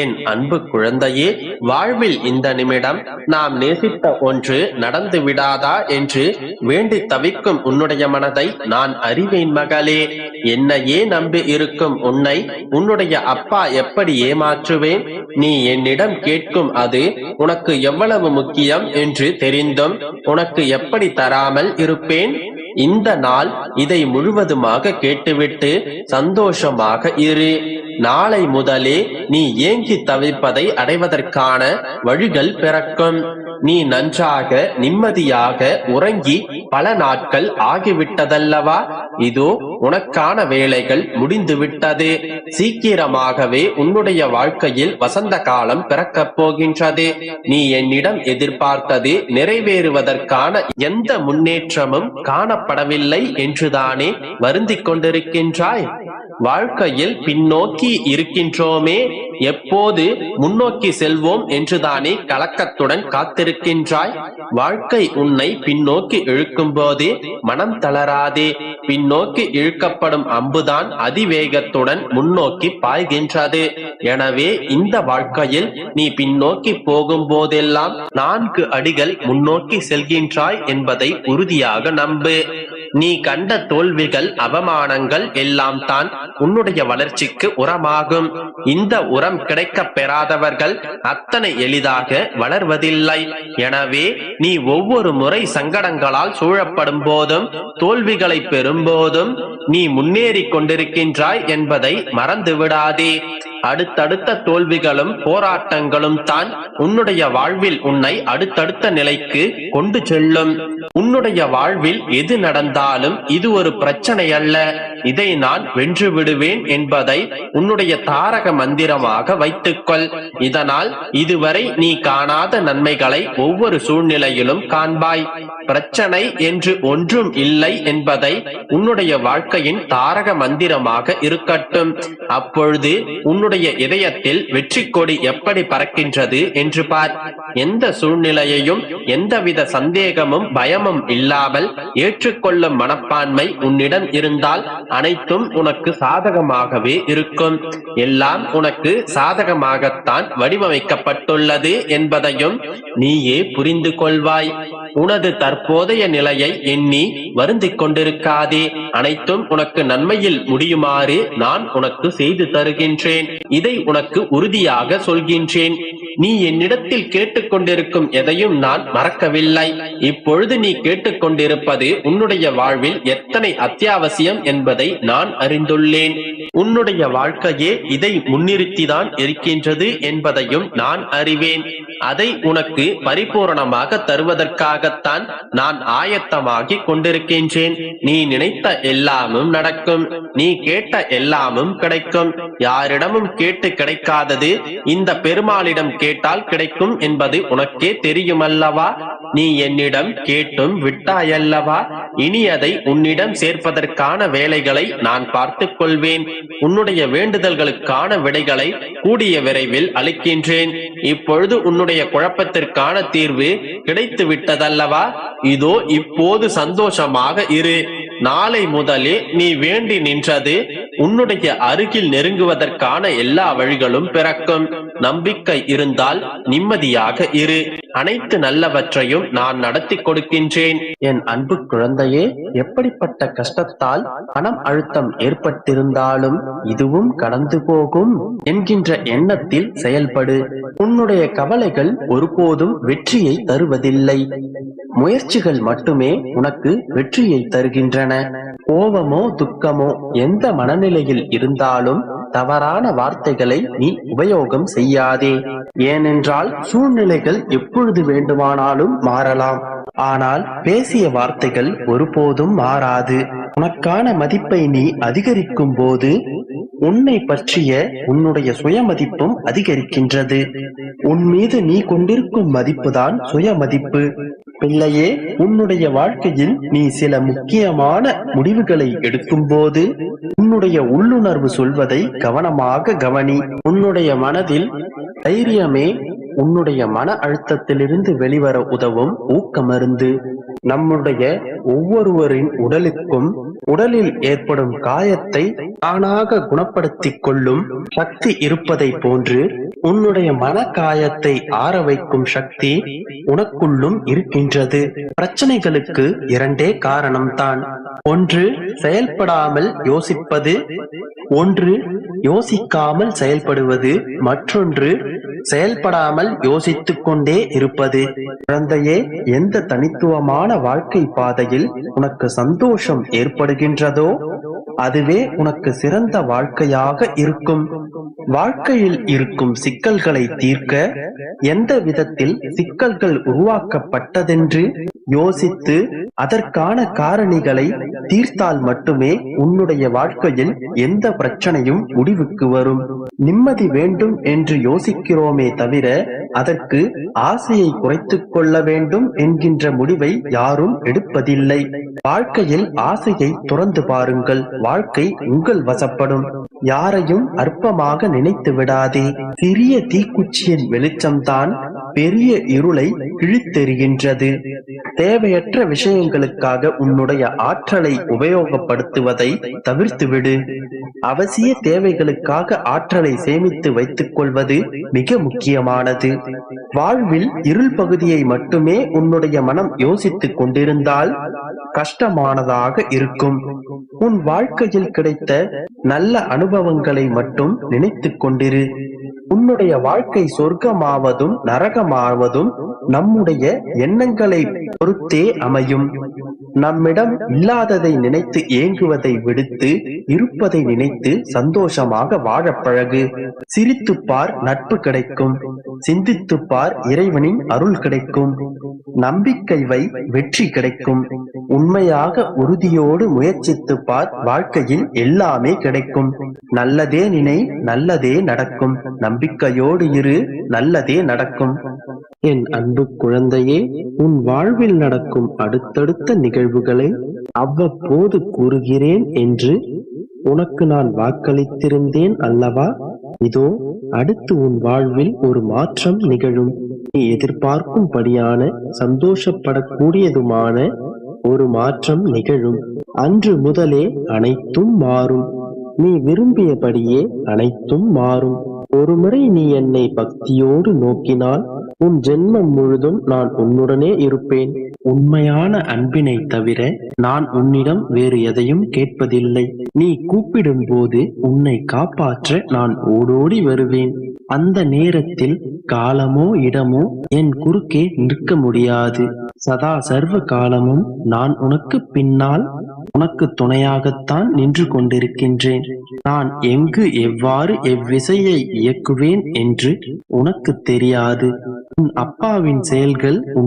என் அன்பு குழந்தையே வாழ்வில் இந்த நிமிடம் நாம் நேசித்த ஒன்று நடந்து விடாதா என்று வேண்டி தவிக்கும் உன்னுடைய மனதை நான் அறிவேன் மகளே. என்னையே நம்பி இருக்கும் உன்னை உன்னுடைய அப்பா எப்படி ஏமாற்றுவேன்? நீ என்னிடம் கேட்கும் அது உனக்கு எவ்வளவு முக்கியம் என்று தெரிந்தும் உனக்கு எப்படி தராமல் இருப்பேன்? இந்த நாள் இதை முழுவதுமாக கேட்டுவிட்டு சந்தோஷமாக இரு. நாளை முதலே நீ ஏங்கி தவிப்பதை அடைவதற்கான வழிகள் பிறக்கும். நீ நன்றாக நிம்மதியாக உறங்கி பல நாட்கள் ஆகிவிட்டதல்லவா? இதோ உனக்கான வேலைகள் முடிந்து விட்டது சீக்கிரமாகவே உன்னுடைய வாழ்க்கையில் வசந்த காலம் பிறக்கப் போகின்றது. நீ என்னிடம் எதிர்பார்த்தது நிறைவேறுவதற்கான எந்த முன்னேற்றமும் காணப்படவில்லை என்றுதானே வருந்திக் கொண்டிருக்கின்றாய்? வாழ்க்கையில் பின்னோக்கி இருக்கின்றோமே எப்போது முன்னோக்கி செல்வோம் என்றுதானே கலக்கத்துடன் காத்திருக்கின்றாய்? வாழ்க்கை உன்னை பின்னோக்கி இழுக்கும் போது மனம் தளராதே பின்னோக்கி இழுக்கப்படும் அம்புதான் அதிவேகத்துடன் முன்னோக்கி பாய்கின்றது. எனவே இந்த வாழ்க்கையில் நீ பின்னோக்கி போகும் போதெல்லாம் நான்கு அடிகள் முன்னோக்கி செல்கின்றாய் என்பதை உறுதியாக நம்பு. நீ கண்ட தோல்விகள் அவமானங்கள் எல்லாம் தான் உன்னுடைய வளர்ச்சிக்கு உரமாகும். இந்த உரம் கிடைக்க பெறாதவர்கள் அத்தனை எளிதாக வளர்வதில்லை. எனவே நீ ஒவ்வொரு முறை சங்கடங்களால் சூழப்படும் போதும் தோல்விகளை பெறும் போதும் நீ முன்னேறி கொண்டிருக்கின்றாய் என்பதை மறந்து விடாதே அடுத்தடுத்த தோல்விகளும் போராட்டங்களும் தான் உன்னுடைய வாழ்வில் உன்னை அடுத்தடுத்த நிலைக்கு கொண்டு செல்லும். உன்னுடைய வாழ்வில் எது நடந்தாலும் இது ஒரு பிரச்சனை அல்ல இதை நான் வென்று விடுவேன் என்பதை உன்னுடைய தாரக மந்திரமாக வைத்துக்கொள். இதனால் இதுவரை நீ காணாத நன்மைகளை ஒவ்வொரு சூழ்நிலையிலும் காண்பாய். பிரச்சனை என்று ஒன்றும் இல்லை என்பதை உன்னுடைய வாழ்க்கையின் தாரக மந்திரமாக இருக்கட்டும். அப்பொழுது உன்னுடைய உன்னுடைய இதயத்தில் வெற்றி கொடி எப்படி பறக்கின்றது என்று பார். எந்த சூழ்நிலையையும் எந்தவித சந்தேகமும் பயமும் இல்லாமல் ஏற்றுக்கொள்ளும் மனப்பான்மை உன்னிடம் இருந்தால் அனைத்தும் உனக்கு சாதகமாகவே இருக்கும். எல்லாம் உனக்கு சாதகமாகத்தான் வடிவமைக்கப்பட்டுள்ளது என்பதையும் நீயே புரிந்து கொள்வாய். உனது தற்போதைய நிலையை எண்ணி வருந்திக் கொண்டிருக்காதே. அனைத்தும் உனக்கு நன்மையில் முடியுமாறு நான் உனக்கு செய்து தருகின்றேன். இதை உனக்கு உறுதியாக சொல்கின்றேன். நீ என்னிடத்தில் கேட்டுக்கொண்டிருக்கும் எதையும் நான் மறக்கவில்லை. இப்பொழுது நீ கேட்டுக்கொண்டிருப்பது உன்னுடைய வாழ்வில் எத்தனை அத்தியாவசியம் என்பதை நான் அறிந்துள்ளேன். உன்னுடைய வாழ்க்கையே இதை முன்னிறுத்திதான் இருக்கின்றது என்பதையும் நான் அறிவேன். அதை உனக்கு பரிபூரணமாக தருவதற்காகத்தான் நான் ஆயத்தமாகி கொண்டிருக்கின்றேன். நீ நினைத்த எல்லாமும் நடக்கும். நீ கேட்ட எல்லாமும் கிடைக்கும். யாரிடமும் கேட்டு கிடைக்காதது இந்த பெருமாளிடம் கேட்டால் கிடைக்கும் என்பது உனக்கே தெரியுமல்லவா? நீ என்னிடம் கேட்டும் விட்டாயல்லவா? இனி அதை உன்னிடம் சேர்ப்பதற்கான வேலைகளை நான் பார்த்துக் கொள்வேன் உன்னுடைய வேண்டுதல்களுக்கான விடைகளை கூடிய விரைவில் அளிக்கின்றேன். இப்பொழுது உன்னுடைய குழப்பத்திற்கான தீர்வு கிடைத்து விட்டதல்லவா இதோ இப்போது சந்தோஷமாக இரு. நாளை முதலே நீ வேண்டி நின்றது உன்னுடைய அருகில் நெருங்குவதற்கான எல்லா வழிகளும் பிறக்கும். நம்பிக்கை இருந்தால் நிம்மதியாக இரு. அனைத்து நல்லவற்றையும் நான் நடத்தி கொடுக்கின்றேன். என் அன்பு குழந்தையே எப்படிப்பட்ட கஷ்டத்தால் பணம் அழுத்தம் ஏற்பட்டிருந்தாலும் இதுவும் கடந்து போகும் என்கின்ற எண்ணத்தில் செயல்படு. உன்னுடைய கவலைகள் ஒருபோதும் வெற்றியை தருவதில்லை. முயற்சிகள் மட்டுமே உனக்கு வெற்றியை தருகின்றன. கோபமோ துக்கமோ எந்த மனநிலையில் இருந்தாலும் தவறான வார்த்தைகளை நீ உபயோகம் செய்யாதே. ஏனென்றால் சூழ்நிலைகள் எப்பொழுது வேண்டுமானாலும் மாறலாம். ஆனால் பேசிய வார்த்தைகள் ஒருபோதும் மாறாது. உனக்கான மதிப்பை நீ அதிகரிக்கும் போது உன்னை பற்றிய உன்னுடைய சுயமதிப்பும் அதிகரிக்கின்றது. உன் மீது நீ கொண்டிருக்கும் மதிப்புதான் சுயமதிப்பு. பிள்ளையே உன்னுடைய வாழ்க்கையில் நீ சில முக்கியமான முடிவுகளை எடுக்கும் போது உன்னுடைய உள்ளுணர்வு சொல்வதை கவனமாக கவனி. உன்னுடைய மனதில் தைரியமே உன்னுடைய மன அழுத்தத்திலிருந்து வெளிவர உதவும் ஊக்கமருந்து. நம்முடைய ஒவ்வொருவரின் உடலுக்கும் உடலில் ஏற்படும் காயத்தை தானாக குணப்படுத்திக் கொள்ளும் சக்தி இருப்பதை போன்று உன்னுடைய மன காயத்தை ஆற வைக்கும் சக்தி உனக்குள்ளும் இருக்கின்றது. பிரச்சனைகளுக்கு இரண்டே காரணம்தான். ஒன்று செயல்படாமல் யோசிப்பது. ஒன்று யோசிக்காமல் செயல்படுவது. மற்றொன்று செயல்படாமல் யோசித்துக் கொண்டே இருப்பது. குழந்தையே எந்த தனித்துவமான வாழ்க்கை பாதையில் உனக்கு சந்தோஷம் ஏற்படுகின்றதோ அதுவே உனக்கு சிறந்த வாழ்க்கையாக இருக்கும். வாழ்க்கையில் இருக்கும் சிக்கல்களை தீர்க்க எந்த விதத்தில் சிக்கல்கள் உருவாக்கப்பட்டதென்று யோசித்து அதற்கான காரணிகளை தீர்த்தால் மட்டுமே உன்னுடைய வாழ்க்கையில் எந்த பிரச்சனையும் முடிவுக்கு வரும். நிம்மதி வேண்டும் என்று யோசிக்கிறோமே தவிர அதற்கு ஆசையை குறைத்துக் கொள்ள வேண்டும் என்கின்ற முடிவை யாரும் எடுப்பதில்லை. வாழ்க்கையில் ஆசையை துறந்து பாருங்கள். வாழ்க்கை உங்கள் வசப்படும். யாரையும் அற்பமாக நினைத்து விடாதே. சிறிய தீக்குச்சியின் வெளிச்சம்தான் பெரிய இருளை கிழித்தெறிகின்றது. தேவையற்ற விஷயங்களுக்காக உன்னுடைய ஆற்றலை உபயோகப்படுத்துவதை தவிர்த்துவிடு. அவசிய தேவைகளுக்காக ஆற்றலை சேமித்து வைத்துக் கொள்வது மிக முக்கியமானது. வாழ்வில் இருள் பகுதியை மட்டுமே உன்னுடைய மனம் யோசித்துக் கொண்டிருந்தால் கஷ்டமானதாக இருக்கும். உன் வாழ்க்கையில் கிடைத்த நல்ல அனுபவங்களை மட்டும் நினைத்துக் கொண்டிரு. உன்னுடைய வாழ்க்கை சொர்க்கமாவதும் நரகமாவதும் நம்முடைய எண்ணங்களை பொறுத்தே அமையும். நம்மிடம் இல்லாததை நினைத்து ஏங்குவதை விடுத்து இருப்பதை நினைத்து சந்தோஷமாக வாழ பழகு. சிரித்துப்பார் நட்பு கிடைக்கும். சிந்தித்துப்பார் இறைவனின் அருள் கிடைக்கும். நம்பிக்கை வை வெற்றி கிடைக்கும். உண்மையாக உறுதியோடு முயற்சித்துப் பார் வாழ்க்கையில் எல்லாமே கிடைக்கும். நல்லதே நினை நல்லதே நடக்கும். நம்பிக்கையோடு இரு நல்லதே நடக்கும். என் அன்பு குழந்தையே உன் வாழ்வில் நடக்கும் அடுத்தடுத்த நிகழ்வுகளை அவ்வப்போது கூறுகிறேன் என்று உனக்கு நான் வாக்களித்திருந்தேன் அல்லவா? இதோ அடுத்து உன் வாழ்வில் ஒரு மாற்றம் நிகழும். நீ எதிர்பார்க்கும்படியான சந்தோஷப்படக்கூடியதுமான ஒரு மாற்றம் நிகழும். அன்று முதலே அனைத்தும் மாறும். நீ விரும்பியபடியே அனைத்தும் மாறும். ஒருமுறை நீ என்னை பக்தியோடு நோக்கினால் உன் ஜென்மம் முழுதும் நான் உன்னுடனே இருப்பேன். உண்மையான அன்பினை தவிர நான் உன்னிடம் வேறு எதையும் கேட்பதில்லை. நீ கூப்பிடும் போது உன்னை காப்பாற்ற நான் ஓடோடி வருவேன். அந்த நேரத்தில் காலமோ இடமோ என் குறுக்கே நிற்க முடியாது. சதா சர்வ காலமும் நான் உனக்கு பின்னால் உனக்கு துணையாகத்தான் நின்று கொண்டிருக்கின்றேன். நான் எங்கு எவ்வாறு எவ்விசையை இயக்குவேன் என்று உனக்கு தெரியாது. உன் அப்பாவின் செயல்கள் உன்